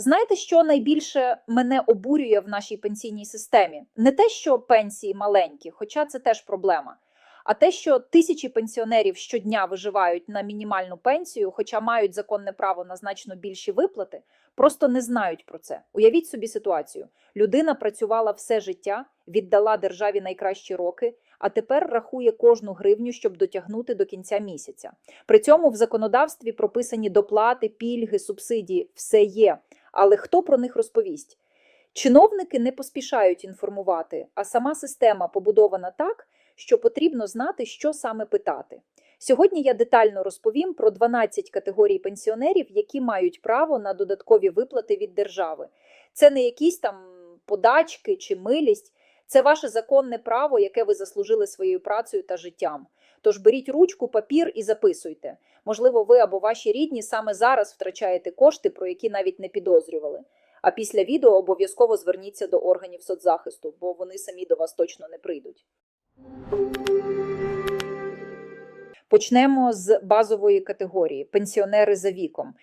Знаєте, що найбільше мене обурює в нашій пенсійній системі? Не те, що пенсії маленькі, хоча це теж проблема. А те, що тисячі пенсіонерів щодня виживають на мінімальну пенсію, хоча мають законне право на значно більші виплати, просто не знають про це. Уявіть собі ситуацію: людина працювала все життя, віддала державі найкращі роки, а тепер рахує кожну гривню, щоб дотягнути до кінця місяця. При цьому в законодавстві прописані доплати, пільги, субсидії все є. Але хто про них розповість? Чиновники не поспішають інформувати, а сама система побудована так, що потрібно знати, що саме питати. Сьогодні я детально розповім про 12 категорій пенсіонерів, які мають право на додаткові виплати від держави. Це не якісь там подачки чи милість, це ваше законне право, яке ви заслужили своєю працею та життям. Тож беріть ручку, папір і записуйте. Можливо, ви або ваші рідні саме зараз втрачаєте кошти, про які навіть не підозрювали. А після відео обов'язково зверніться до органів соцзахисту, бо вони самі до вас точно не прийдуть. Почнемо з базової категорії пенсіонери за віком.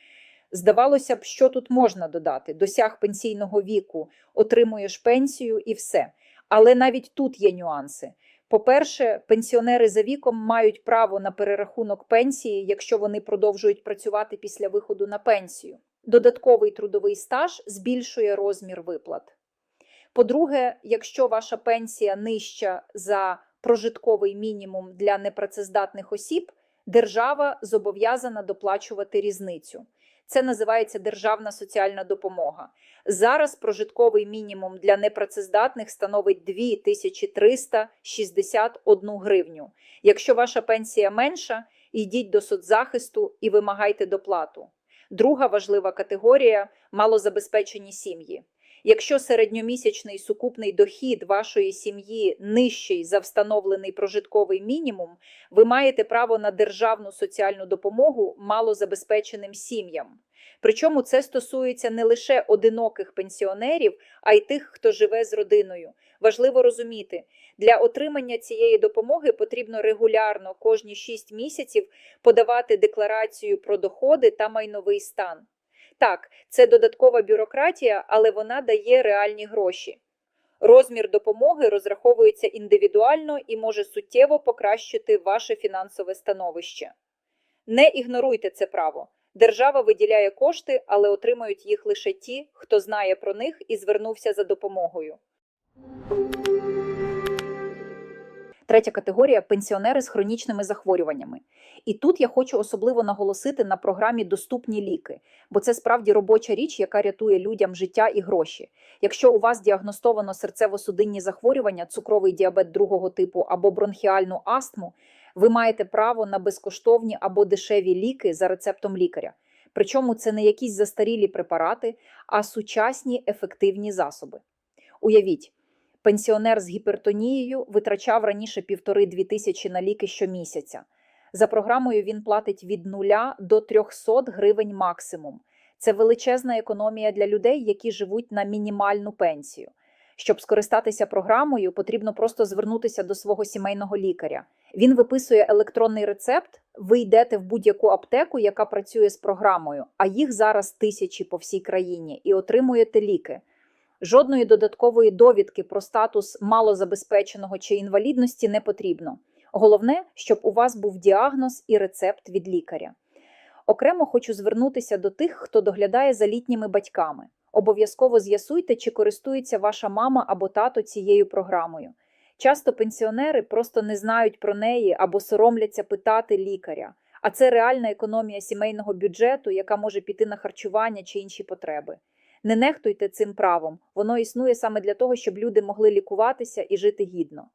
Здавалося б, що тут можна додати: досяг пенсійного віку, отримуєш пенсію і все. Але навіть тут є нюанси. По-перше, пенсіонери за віком мають право на перерахунок пенсії, якщо вони продовжують працювати після виходу на пенсію. Додатковий трудовий стаж збільшує розмір виплат. По-друге, якщо ваша пенсія нижча за прожитковий мінімум для непрацездатних осіб, держава зобов'язана доплачувати різницю. Це називається державна соціальна допомога. Зараз прожитковий мінімум для непрацездатних становить 2361 гривню. Якщо ваша пенсія менша, йдіть до соцзахисту і вимагайте доплату. Друга важлива категорія малозабезпечені сім'ї. Якщо середньомісячний сукупний дохід вашої сім'ї нижчий за встановлений прожитковий мінімум, ви маєте право на державну соціальну допомогу малозабезпеченим сім'ям. Причому це стосується не лише одиноких пенсіонерів, а й тих, хто живе з родиною. Важливо розуміти, для отримання цієї допомоги потрібно регулярно кожні 6 місяців подавати декларацію про доходи та майновий стан. Так, це додаткова бюрократія, але вона дає реальні гроші. Розмір допомоги розраховується індивідуально і може суттєво покращити ваше фінансове становище. Не ігноруйте це право. Держава виділяє кошти, але отримають їх лише ті, хто знає про них і звернувся за допомогою. Третя категорія пенсіонери з хронічними захворюваннями. І тут я хочу особливо наголосити на програмі Доступні ліки, бо це справді робоча річ, яка рятує людям життя і гроші. Якщо у вас діагностовано серцево-судинні захворювання, цукровий діабет другого типу або бронхіальну астму, ви маєте право на безкоштовні або дешеві ліки за рецептом лікаря. Причому це не якісь застарілі препарати, а сучасні ефективні засоби. Уявіть, пенсіонер з гіпертонією витрачав раніше півтори-дві тисячі на ліки щомісяця. За програмою він платить від 0 до 300 гривень максимум. Це величезна економія для людей, які живуть на мінімальну пенсію. Щоб скористатися програмою, потрібно просто звернутися до свого сімейного лікаря. Він виписує електронний рецепт, ви йдете в будь-яку аптеку, яка працює з програмою, а їх зараз тисячі по всій країні, і отримуєте ліки. Жодної додаткової довідки про статус малозабезпеченого чи інвалідності не потрібно. Головне, щоб у вас був діагноз і рецепт від лікаря. Окремо хочу звернутися до тих, хто доглядає за літніми батьками. Обов'язково з'ясуйте, чи користується ваша мама або тато цією програмою. Часто пенсіонери просто не знають про неї або соромляться питати лікаря. А це реальна економія сімейного бюджету, яка може піти на харчування чи інші потреби. Не нехтуйте цим правом, воно існує саме для того, щоб люди могли лікуватися і жити гідно.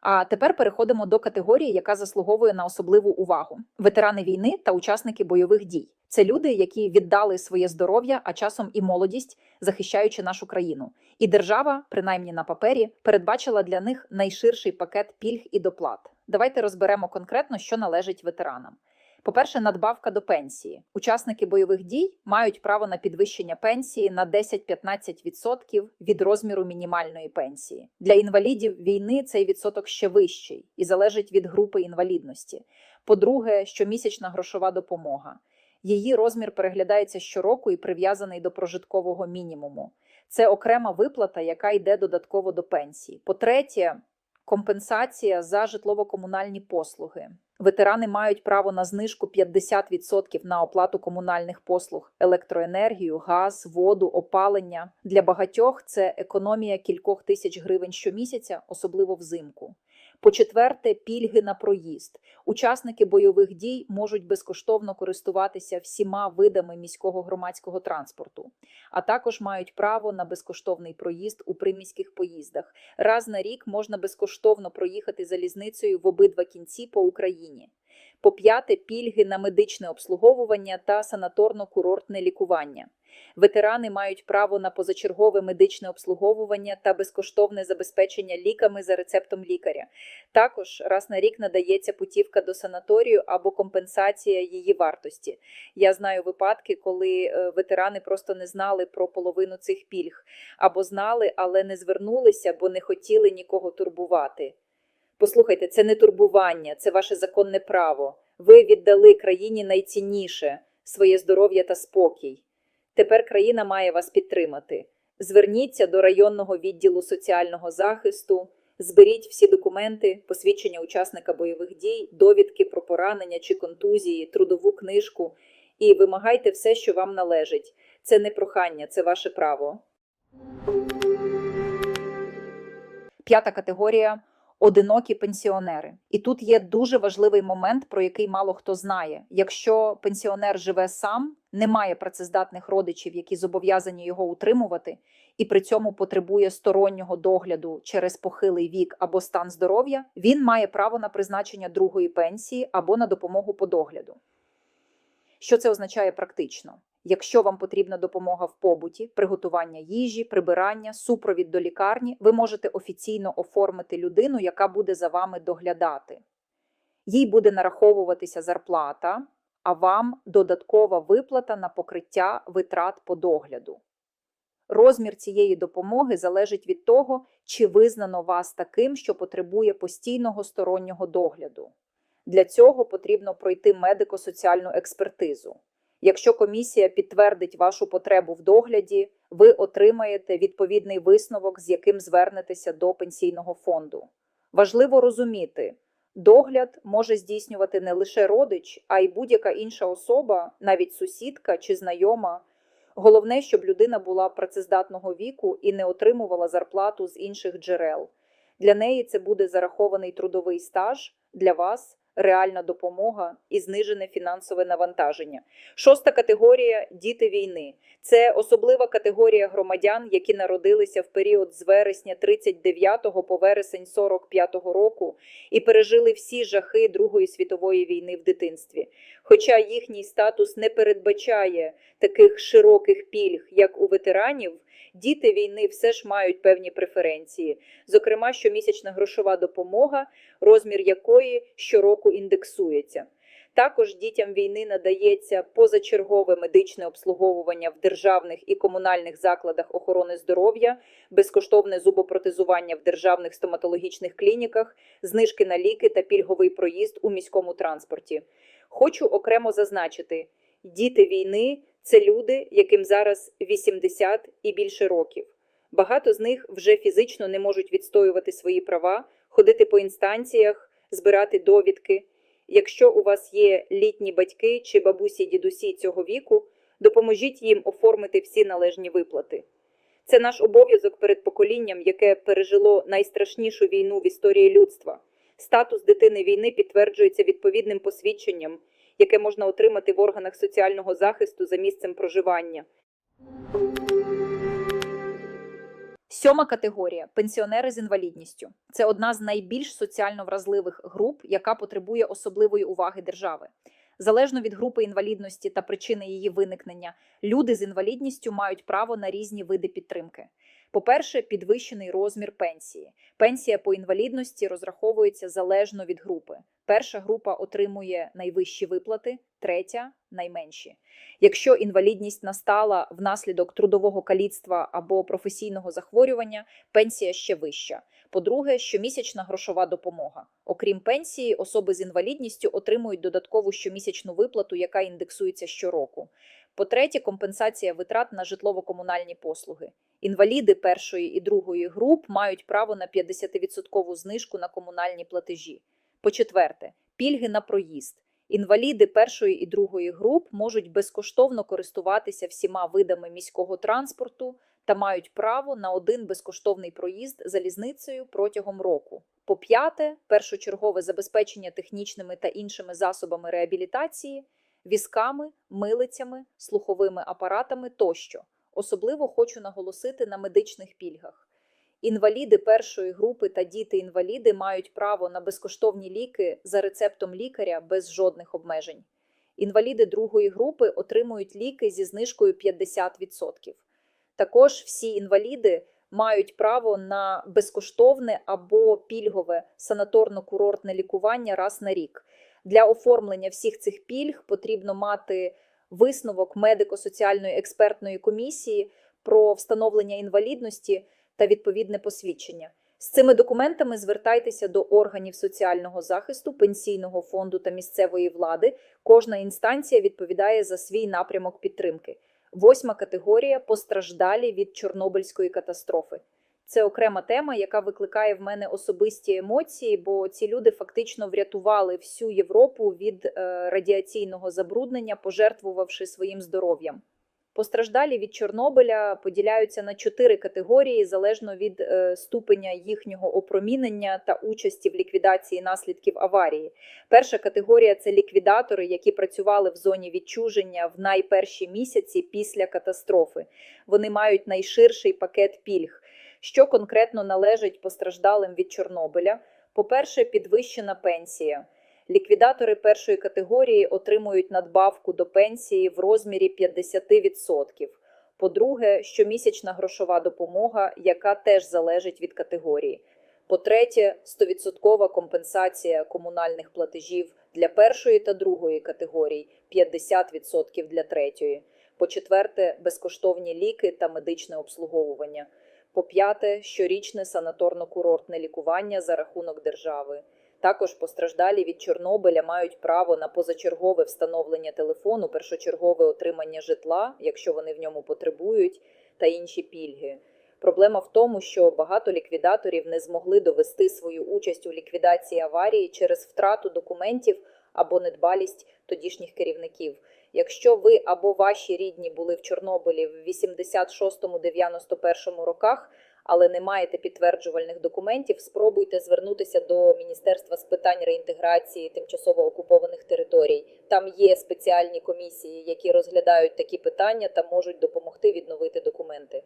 А тепер переходимо до категорії, яка заслуговує на особливу увагу: ветерани війни та учасники бойових дій. Це люди, які віддали своє здоров'я, а часом і молодість, захищаючи нашу країну. І держава, принаймні на папері, передбачила для них найширший пакет пільг і доплат. Давайте розберемо конкретно, що належить ветеранам. По-перше, надбавка до пенсії. Учасники бойових дій мають право на підвищення пенсії на 10-15% від розміру мінімальної пенсії. Для інвалідів війни цей відсоток ще вищий і залежить від групи інвалідності. По-друге, щомісячна грошова допомога. Її розмір переглядається щороку і прив'язаний до прожиткового мінімуму. Це окрема виплата, яка йде додатково до пенсії. По-третє, компенсація за житлово-комунальні послуги. Ветерани мають право на знижку 50% на оплату комунальних послуг, електроенергію, газ, воду, опалення. Для багатьох це економія кількох тисяч гривень щомісяця, особливо взимку. По-четверте, пільги на проїзд. Учасники бойових дій можуть безкоштовно користуватися всіма видами міського громадського транспорту, а також мають право на безкоштовний проїзд у приміських поїздах. Раз на рік можна безкоштовно проїхати залізницею в обидва кінці по Україні. По п'яте, пільги на медичне обслуговування та санаторно-курортне лікування. Ветерани мають право на позачергове медичне обслуговування та безкоштовне забезпечення ліками за рецептом лікаря. Також раз на рік надається путівка до санаторію або компенсація її вартості. Я знаю випадки, коли е, ветерани просто не знали про половину цих пільг, або знали, але не звернулися, бо не хотіли нікого турбувати. Послухайте, це не турбування, це ваше законне право. Ви віддали країні найцінніше своє здоров'я та спокій. Тепер країна має вас підтримати. Зверніться до районного відділу соціального захисту, зберіть всі документи, посвідчення учасника бойових дій, довідки про поранення чи контузії, трудову книжку і вимагайте все, що вам належить. Це не прохання, це ваше право. П'ята категорія одинокі пенсіонери. І тут є дуже важливий момент, про який мало хто знає. Якщо пенсіонер живе сам, не має працездатних родичів, які зобов'язані його утримувати, і при цьому потребує стороннього догляду через похилий вік або стан здоров'я, він має право на призначення другої пенсії або на допомогу по догляду. Що це означає практично? Якщо вам потрібна допомога в побуті, приготування їжі, прибирання, супровід до лікарні, ви можете офіційно оформити людину, яка буде за вами доглядати. Їй буде нараховуватися зарплата, а вам додаткова виплата на покриття витрат по догляду. Розмір цієї допомоги залежить від того, чи визнано вас таким, що потребує постійного стороннього догляду. Для цього потрібно пройти медико-соціальну експертизу. Якщо комісія підтвердить вашу потребу в догляді, ви отримаєте відповідний висновок, з яким звернетеся до пенсійного фонду. Важливо розуміти, догляд може здійснювати не лише родич, а й будь-яка інша особа, навіть сусідка чи знайома. Головне, щоб людина була працездатного віку і не отримувала зарплату з інших джерел. Для неї це буде зарахований трудовий стаж, для вас реальна допомога і знижене фінансове навантаження. Шоста категорія діти війни. Це особлива категорія громадян, які народилися в період з вересня 39 по вересень 45 року і пережили всі жахи Другої світової війни в дитинстві. Хоча їхній статус не передбачає таких широких пільг, як у ветеранів. Діти війни все ж мають певні преференції, зокрема, щомісячна грошова допомога, розмір якої щороку індексується. Також дітям війни надається позачергове медичне обслуговування в державних і комунальних закладах охорони здоров'я, безкоштовне зубопротезування в державних стоматологічних клініках, знижки на ліки та пільговий проїзд у міському транспорті. Хочу окремо зазначити, діти війни це люди, яким зараз 80 і більше років. Багато з них вже фізично не можуть відстоювати свої права, ходити по інстанціях, збирати довідки. Якщо у вас є літні батьки чи бабусі дідусі цього віку, допоможіть їм оформити всі належні виплати. Це наш обов'язок перед поколінням, яке пережило найстрашнішу війну в історії людства. Статус дитини війни підтверджується відповідним посвідченням, яке можна отримати в органах соціального захисту за місцем проживання. Сьома категорія пенсіонери з інвалідністю. Це одна з найбільш соціально вразливих груп, яка потребує особливої уваги держави. Залежно від групи інвалідності та причини її виникнення, люди з інвалідністю мають право на різні види підтримки. По-перше, підвищений розмір пенсії. Пенсія по інвалідності розраховується залежно від групи. Перша група отримує найвищі виплати, третя найменші. Якщо інвалідність настала внаслідок трудового каліцтва або професійного захворювання, пенсія ще вища. По-друге, щомісячна грошова допомога. Окрім пенсії, особи з інвалідністю отримують додаткову щомісячну виплату, яка індексується щороку. По-третє, компенсація витрат на житлово-комунальні послуги. Інваліди першої і другої груп мають право на 50% знижку на комунальні платежі. По-четверте, пільги на проїзд. Інваліди першої і другої груп можуть безкоштовно користуватися всіма видами міського транспорту та мають право на один безкоштовний проїзд залізницею протягом року. По п'яте, першочергове забезпечення технічними та іншими засобами реабілітації, візками, милицями, слуховими апаратами тощо. Особливо хочу наголосити на медичних пільгах. Інваліди першої групи та діти-інваліди мають право на безкоштовні ліки за рецептом лікаря без жодних обмежень. Інваліди другої групи отримують ліки зі знижкою 50%. Також всі інваліди мають право на безкоштовне або пільгове санаторно-курортне лікування раз на рік. Для оформлення всіх цих пільг потрібно мати висновок медико-соціальної експертної комісії про встановлення інвалідності та відповідне посвідчення. З цими документами звертайтеся до органів соціального захисту, пенсійного фонду та місцевої влади. Кожна інстанція відповідає за свій напрямок підтримки. Восьма категорія постраждалі від Чорнобильської катастрофи. Це окрема тема, яка викликає в мене особисті емоції, бо ці люди фактично врятували всю Європу від е, радіаційного забруднення, пожертвувавши своїм здоров'ям. Постраждалі від Чорнобиля поділяються на чотири категорії залежно від е, ступеня їхнього опромінення та участі в ліквідації наслідків аварії. Перша категорія це ліквідатори, які працювали в зоні відчуження в найперші місяці після катастрофи. Вони мають найширший пакет пільг. Що конкретно належить постраждалим від Чорнобиля? По-перше, підвищена пенсія. Ліквідатори першої категорії отримують надбавку до пенсії в розмірі 50%. По-друге, щомісячна грошова допомога, яка теж залежить від категорії. По-третє, 100% компенсація комунальних платежів для першої та другої категорій, 50% для третьої. По-четверте, безкоштовні ліки та медичне обслуговування. По-п'яте, щорічне санаторно-курортне лікування за рахунок держави. Також постраждалі від Чорнобиля мають право на позачергове встановлення телефону, першочергове отримання житла, якщо вони в ньому потребують, та інші пільги. Проблема в тому, що багато ліквідаторів не змогли довести свою участь у ліквідації аварії через втрату документів або недбалість тодішніх керівників. Якщо ви або ваші рідні були в Чорнобилі в 86-91 роках, але не маєте підтверджувальних документів, спробуйте звернутися до Міністерства з питань реінтеграції тимчасово окупованих територій. Там є спеціальні комісії, які розглядають такі питання та можуть допомогти відновити документи.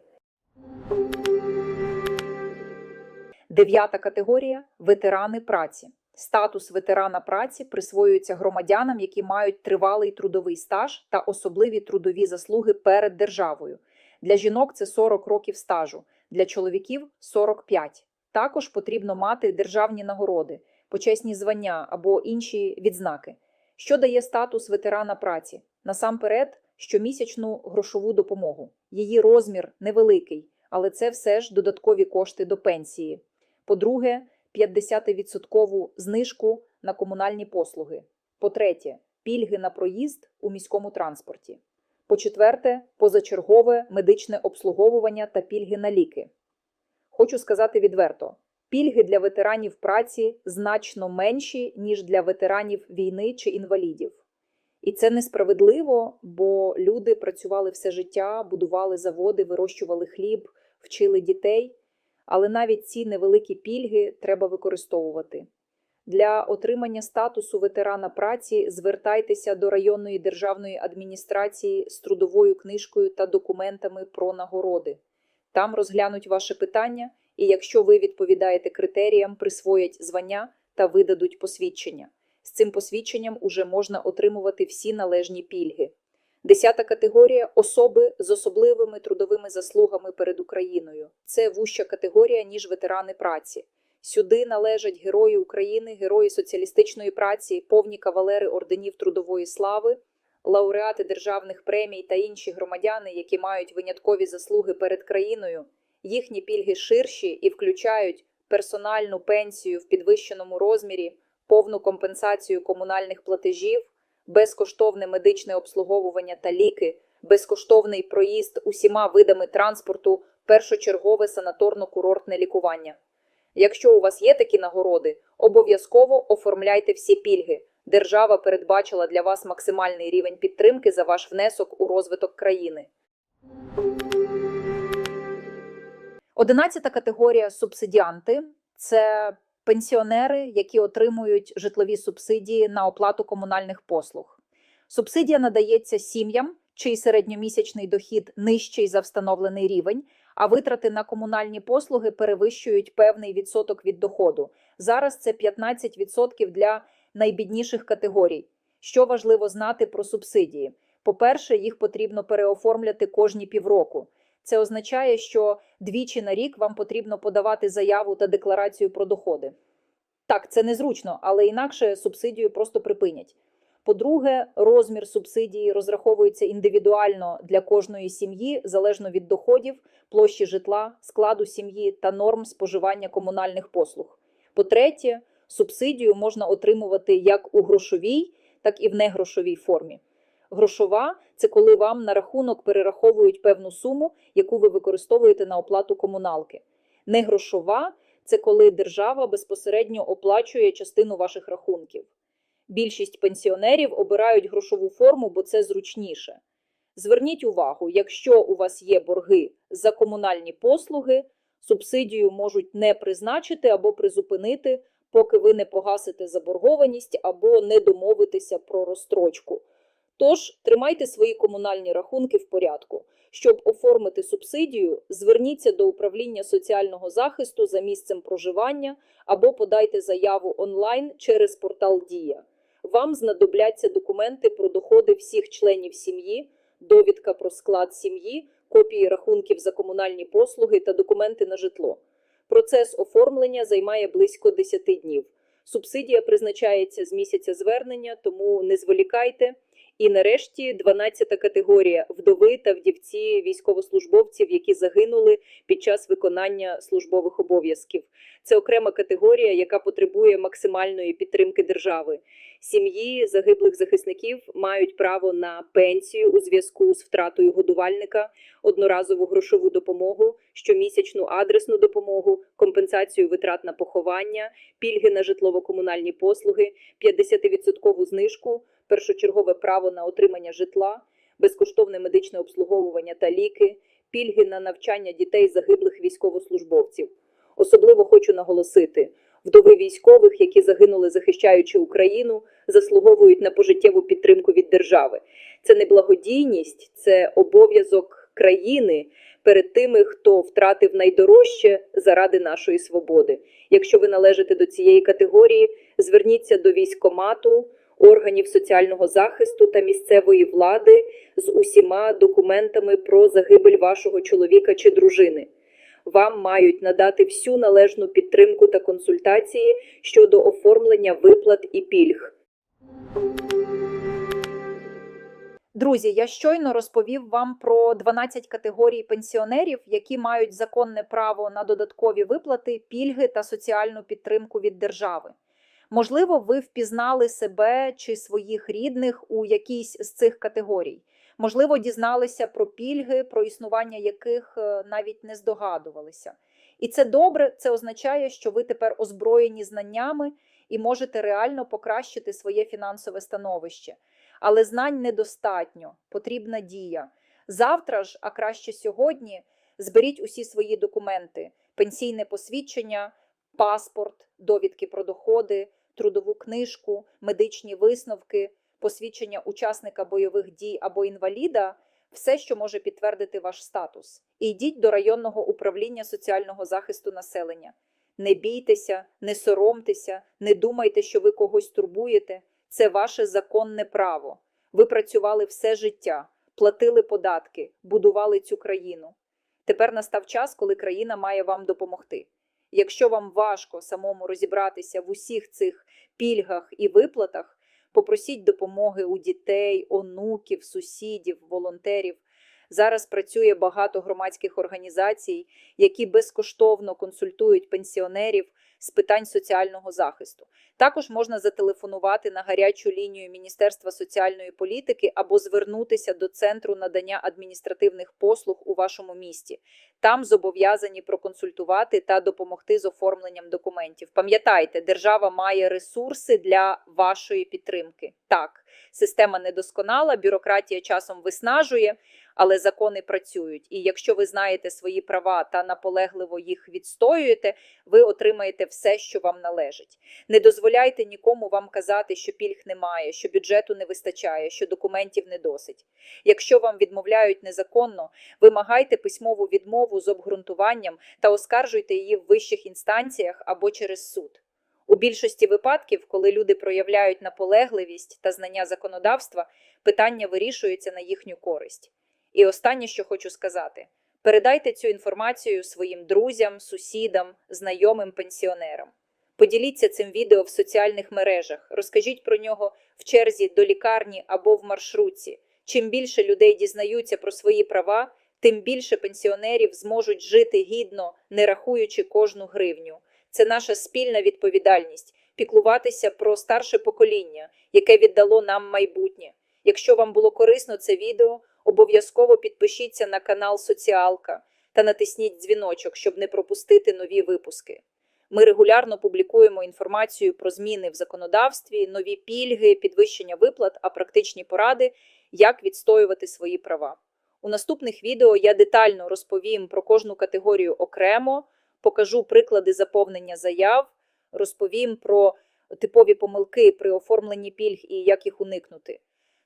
Дев'ята категорія ветерани праці. Статус ветерана праці присвоюється громадянам, які мають тривалий трудовий стаж та особливі трудові заслуги перед державою. Для жінок це 40 років стажу, для чоловіків 45. Також потрібно мати державні нагороди, почесні звання або інші відзнаки. Що дає статус ветерана праці? Насамперед, щомісячну грошову допомогу. Її розмір невеликий, але це все ж додаткові кошти до пенсії. По-друге, 50% знижку на комунальні послуги. По-третє, пільги на проїзд у міському транспорті. По-четверте, позачергове медичне обслуговування та пільги на ліки. Хочу сказати відверто: пільги для ветеранів праці значно менші, ніж для ветеранів війни чи інвалідів. І це несправедливо, бо люди працювали все життя, будували заводи, вирощували хліб, вчили дітей. Але навіть ці невеликі пільги треба використовувати. Для отримання статусу ветерана праці звертайтеся до районної державної адміністрації з трудовою книжкою та документами про нагороди. Там розглянуть ваше питання, і якщо ви відповідаєте критеріям, присвоять звання та видадуть посвідчення. З цим посвідченням уже можна отримувати всі належні пільги. Десята категорія особи з особливими трудовими заслугами перед Україною. Це вуща категорія, ніж ветерани праці. Сюди належать герої України, герої соціалістичної праці, повні кавалери орденів трудової слави, лауреати державних премій та інші громадяни, які мають виняткові заслуги перед країною. Їхні пільги ширші і включають персональну пенсію в підвищеному розмірі, повну компенсацію комунальних платежів, безкоштовне медичне обслуговування та ліки, безкоштовний проїзд усіма видами транспорту, першочергове санаторно-курортне лікування. Якщо у вас є такі нагороди, обов'язково оформляйте всі пільги. Держава передбачила для вас максимальний рівень підтримки за ваш внесок у розвиток країни. Одинадцята категорія субсидіанти це пенсіонери, які отримують житлові субсидії на оплату комунальних послуг. Субсидія надається сім'ям, чий середньомісячний дохід нижчий за встановлений рівень, а витрати на комунальні послуги перевищують певний відсоток від доходу. Зараз це 15% для найбідніших категорій. Що важливо знати про субсидії? По-перше, їх потрібно переоформляти кожні півроку. Це означає, що двічі на рік вам потрібно подавати заяву та декларацію про доходи. Так, це незручно, але інакше субсидію просто припинять. По-друге, розмір субсидії розраховується індивідуально для кожної сім'ї залежно від доходів, площі житла, складу сім'ї та норм споживання комунальних послуг. По-третє, субсидію можна отримувати як у грошовій, так і в негрошовій формі. Грошова це коли вам на рахунок перераховують певну суму, яку ви використовуєте на оплату комуналки. Негрошова це коли держава безпосередньо оплачує частину ваших рахунків. Більшість пенсіонерів обирають грошову форму, бо це зручніше. Зверніть увагу, якщо у вас є борги за комунальні послуги, субсидію можуть не призначити або призупинити, поки ви не погасите заборгованість або не домовитеся про розстрочку. Тож тримайте свої комунальні рахунки в порядку. Щоб оформити субсидію, зверніться до управління соціального захисту за місцем проживання або подайте заяву онлайн через портал Дія. Вам знадобляться документи про доходи всіх членів сім'ї, довідка про склад сім'ї, копії рахунків за комунальні послуги та документи на житло. Процес оформлення займає близько 10 днів. Субсидія призначається з місяця звернення, тому не зволікайте. І нарешті 12 категорія вдови та вдівці військовослужбовців, які загинули під час виконання службових обов'язків. Це окрема категорія, яка потребує максимальної підтримки держави. Сім'ї загиблих захисників мають право на пенсію у зв'язку з втратою годувальника, одноразову грошову допомогу, щомісячну адресну допомогу, компенсацію витрат на поховання, пільги на житлово-комунальні послуги, 50% знижку, першочергове право на отримання житла, безкоштовне медичне обслуговування та ліки, пільги на навчання дітей загиблих військовослужбовців. Особливо хочу наголосити, вдови військових, які загинули захищаючи Україну, заслуговують на пожиттєву підтримку від держави. Це не благодійність, це обов'язок країни перед тими, хто втратив найдорожче заради нашої свободи. Якщо ви належите до цієї категорії, зверніться до військомату, органів соціального захисту та місцевої влади з усіма документами про загибель вашого чоловіка чи дружини. Вам мають надати всю належну підтримку та консультації щодо оформлення виплат і пільг. Друзі, я щойно розповів вам про 12 категорій пенсіонерів, які мають законне право на додаткові виплати, пільги та соціальну підтримку від держави. Можливо, ви впізнали себе чи своїх рідних у якійсь з цих категорій. Можливо, дізналися про пільги, про існування яких е, навіть не здогадувалися. І це добре, це означає, що ви тепер озброєні знаннями і можете реально покращити своє фінансове становище. Але знань недостатньо, потрібна дія. Завтра ж, а краще сьогодні, зберіть усі свої документи: пенсійне посвідчення, паспорт, довідки про доходи, трудову книжку, медичні висновки, посвідчення учасника бойових дій або інваліда, все, що може підтвердити ваш статус. І йдіть до районного управління соціального захисту населення. Не бійтеся, не соромтеся, не думайте, що ви когось турбуєте. Це ваше законне право. Ви працювали все життя, платили податки, будували цю країну. Тепер настав час, коли країна має вам допомогти. Якщо вам важко самому розібратися в усіх цих пільгах і виплатах, попросіть допомоги у дітей, онуків, сусідів, волонтерів. Зараз працює багато громадських організацій, які безкоштовно консультують пенсіонерів з питань соціального захисту. Також можна зателефонувати на гарячу лінію Міністерства соціальної політики або звернутися до центру надання адміністративних послуг у вашому місті. Там зобов'язані проконсультувати та допомогти з оформленням документів. Пам'ятайте, держава має ресурси для вашої підтримки. Так, система недосконала, бюрократія часом виснажує, але закони працюють. І якщо ви знаєте свої права та наполегливо їх відстоюєте, ви отримаєте все, що вам належить. Не дозволяйте нікому вам казати, що пільг немає, що бюджету не вистачає, що документів не досить. Якщо вам відмовляють незаконно, вимагайте письмову відмову з обґрунтуванням та оскаржуйте її в вищих інстанціях або через суд. У більшості випадків, коли люди проявляють наполегливість та знання законодавства, питання вирішується на їхню користь. І останнє, що хочу сказати: передайте цю інформацію своїм друзям, сусідам, знайомим пенсіонерам. Поділіться цим відео в соціальних мережах, розкажіть про нього в черзі до лікарні або в маршрутці. Чим більше людей дізнаються про свої права, тим більше пенсіонерів зможуть жити гідно, не рахуючи кожну гривню. Це наша спільна відповідальність піклуватися про старше покоління, яке віддало нам майбутнє. Якщо вам було корисно це відео, обов'язково підпишіться на канал Соціалка та натисніть дзвіночок, щоб не пропустити нові випуски. Ми регулярно публікуємо інформацію про зміни в законодавстві, нові пільги, підвищення виплат, а практичні поради, як відстоювати свої права. У наступних відео я детально розповім про кожну категорію окремо, покажу приклади заповнення заяв, розповім про типові помилки при оформленні пільг і як їх уникнути.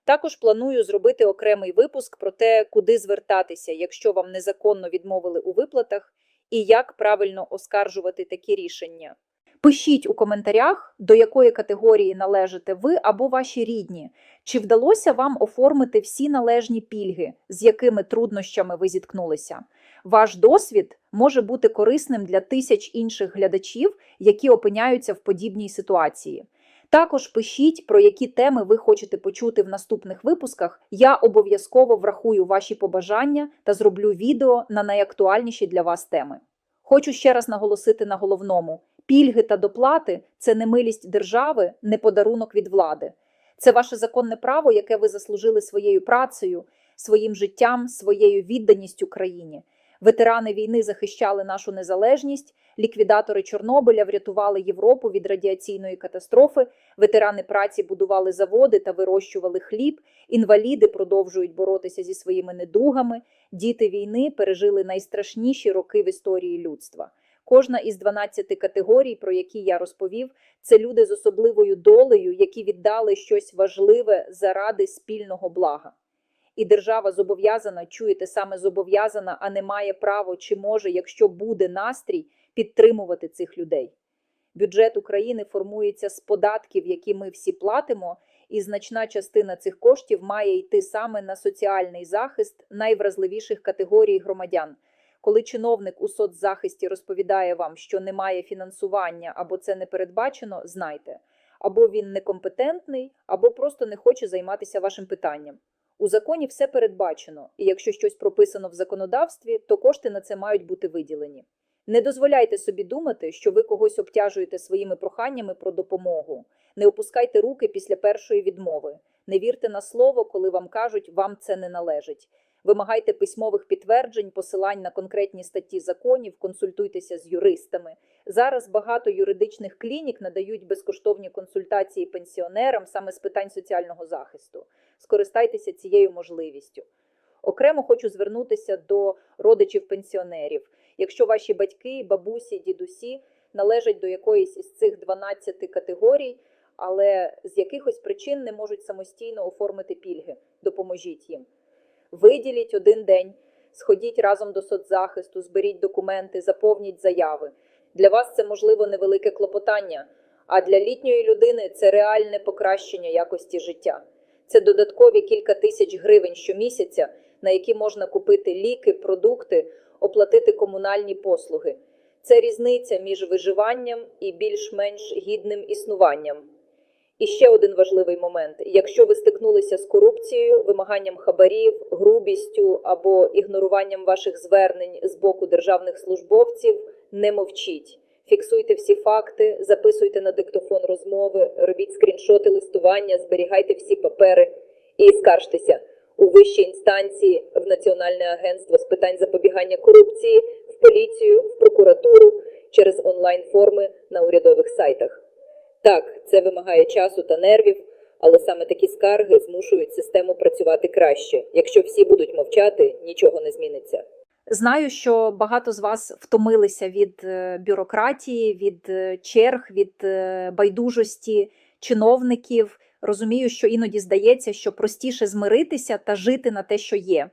Також планую зробити окремий випуск про те, куди звертатися, якщо вам незаконно відмовили у виплатах, і як правильно оскаржувати такі рішення. Пишіть у коментарях, до якої категорії належите ви або ваші рідні. Чи вдалося вам оформити всі належні пільги, з якими труднощами ви зіткнулися? Ваш досвід може бути корисним для тисяч інших глядачів, які опиняються в подібній ситуації. Також пишіть, про які теми ви хочете почути в наступних випусках. Я обов'язково врахую ваші побажання та зроблю відео на найактуальніші для вас теми. Хочу ще раз наголосити на головному: пільги та доплати це не милість держави, не подарунок від влади. Це ваше законне право, яке ви заслужили своєю працею, своїм життям, своєю відданістю країні. Ветерани війни захищали нашу незалежність, ліквідатори Чорнобиля врятували Європу від радіаційної катастрофи, ветерани праці будували заводи та вирощували хліб, інваліди продовжують боротися зі своїми недугами, діти війни пережили найстрашніші роки в історії людства. Кожна із 12 категорій, про які я розповів, це люди з особливою долею, які віддали щось важливе заради спільного блага. І держава зобов'язана, чуєте, саме зобов'язана, а не має право чи може, якщо буде настрій, підтримувати цих людей. Бюджет України формується з податків, які ми всі платимо, і значна частина цих коштів має йти саме на соціальний захист найвразливіших категорій громадян. Коли чиновник у соцзахисті розповідає вам, що немає фінансування або це не передбачено, знайте, або він некомпетентний, або просто не хоче займатися вашим питанням. У законі все передбачено, і якщо щось прописано в законодавстві, то кошти на це мають бути виділені. Не дозволяйте собі думати, що ви когось обтяжуєте своїми проханнями про допомогу. Не опускайте руки після першої відмови. Не вірте на слово, коли вам кажуть, вам це не належить. Вимагайте письмових підтверджень, посилань на конкретні статті законів, консультуйтеся з юристами. Зараз багато юридичних клінік надають безкоштовні консультації пенсіонерам саме з питань соціального захисту. Скористайтеся цією можливістю. Окремо хочу звернутися до родичів пенсіонерів. Якщо ваші батьки, бабусі, дідусі належать до якоїсь із цих 12 категорій, але з якихось причин не можуть самостійно оформити пільги, допоможіть їм. Виділіть один день, сходіть разом до соцзахисту, зберіть документи, заповніть заяви. Для вас це можливо невелике клопотання, а для літньої людини це реальне покращення якості життя. Це додаткові кілька тисяч гривень щомісяця, на які можна купити ліки, продукти, оплатити комунальні послуги. Це різниця між виживанням і більш-менш гідним існуванням. І ще один важливий момент: якщо ви стикнулися з корупцією, вимаганням хабарів, грубістю або ігноруванням ваших звернень з боку державних службовців, не мовчіть. Фіксуйте всі факти, записуйте на диктофон розмови, робіть скріншоти листування, зберігайте всі папери і скаржтеся у вищій інстанції, в Національне агентство з питань запобігання корупції, в поліцію, в прокуратуру через онлайн-форми на урядових сайтах. Так, це вимагає часу та нервів, але саме такі скарги змушують систему працювати краще. Якщо всі будуть мовчати, нічого не зміниться. Знаю, що багато з вас втомилися від е, бюрократії, від е, черг, від е, байдужості чиновників. Розумію, що іноді здається, що простіше змиритися та жити на те, що є.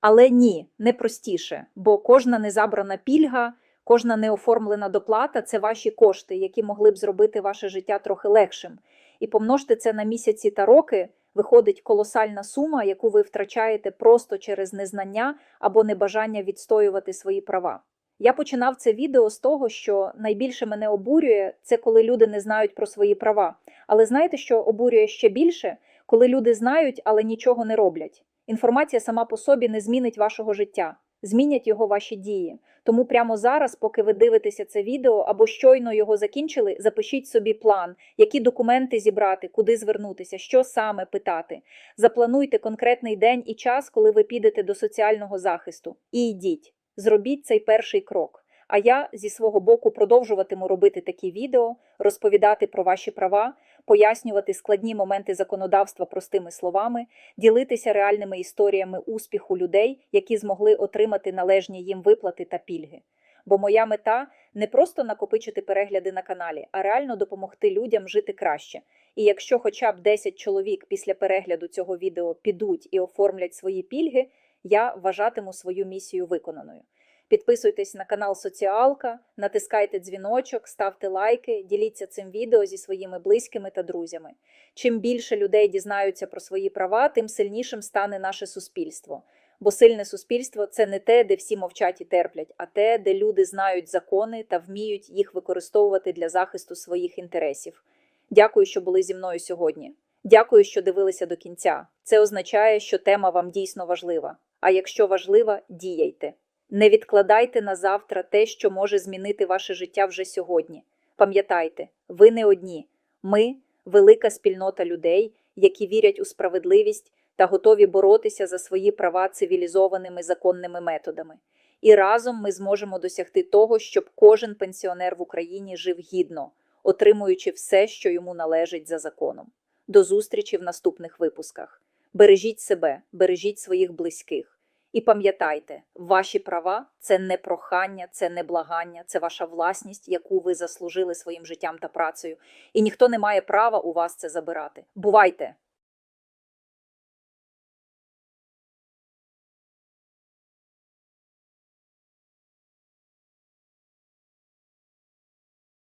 Але ні, не простіше, бо кожна незабрана пільга, кожна неоформлена доплата це ваші кошти, які могли б зробити ваше життя трохи легшим. І помножте це на місяці та роки, виходить колосальна сума, яку ви втрачаєте просто через незнання або небажання відстоювати свої права. Я починав це відео з того, що найбільше мене обурює це коли люди не знають про свої права. Але знаєте, що обурює ще більше, коли люди знають, але нічого не роблять. Інформація сама по собі не змінить вашого життя, змінять його ваші дії. Тому прямо зараз, поки ви дивитеся це відео або щойно його закінчили, запишіть собі план, які документи зібрати, куди звернутися, що саме питати. Заплануйте конкретний день і час, коли ви підете до соціального захисту, і йдіть. Зробіть цей перший крок. А я зі свого боку продовжуватиму робити такі відео, розповідати про ваші права, пояснювати складні моменти законодавства простими словами, ділитися реальними історіями успіху людей, які змогли отримати належні їм виплати та пільги. Бо моя мета не просто накопичити перегляди на каналі, а реально допомогти людям жити краще. І якщо хоча б 10 чоловік після перегляду цього відео підуть і оформлять свої пільги, я вважатиму свою місію виконаною. Підписуйтесь на канал Соціалка, натискайте дзвіночок, ставте лайки, діліться цим відео зі своїми близькими та друзями. Чим більше людей дізнаються про свої права, тим сильнішим стане наше суспільство. Бо сильне суспільство це не те, де всі мовчать і терплять, а те, де люди знають закони та вміють їх використовувати для захисту своїх інтересів. Дякую, що були зі мною сьогодні. Дякую, що дивилися до кінця. Це означає, що тема вам дійсно важлива. А якщо важлива, діяйте. Не відкладайте на завтра те, що може змінити ваше життя вже сьогодні. Пам'ятайте, ви не одні. Ми велика спільнота людей, які вірять у справедливість та готові боротися за свої права цивілізованими законними методами. І разом ми зможемо досягти того, щоб кожен пенсіонер в Україні жив гідно, отримуючи все, що йому належить за законом. До зустрічі в наступних випусках. Бережіть себе, бережіть своїх близьких. І пам'ятайте, ваші права це не прохання, це не благання, це ваша власність, яку ви заслужили своїм життям та працею. І ніхто не має права у вас це забирати. Бувайте!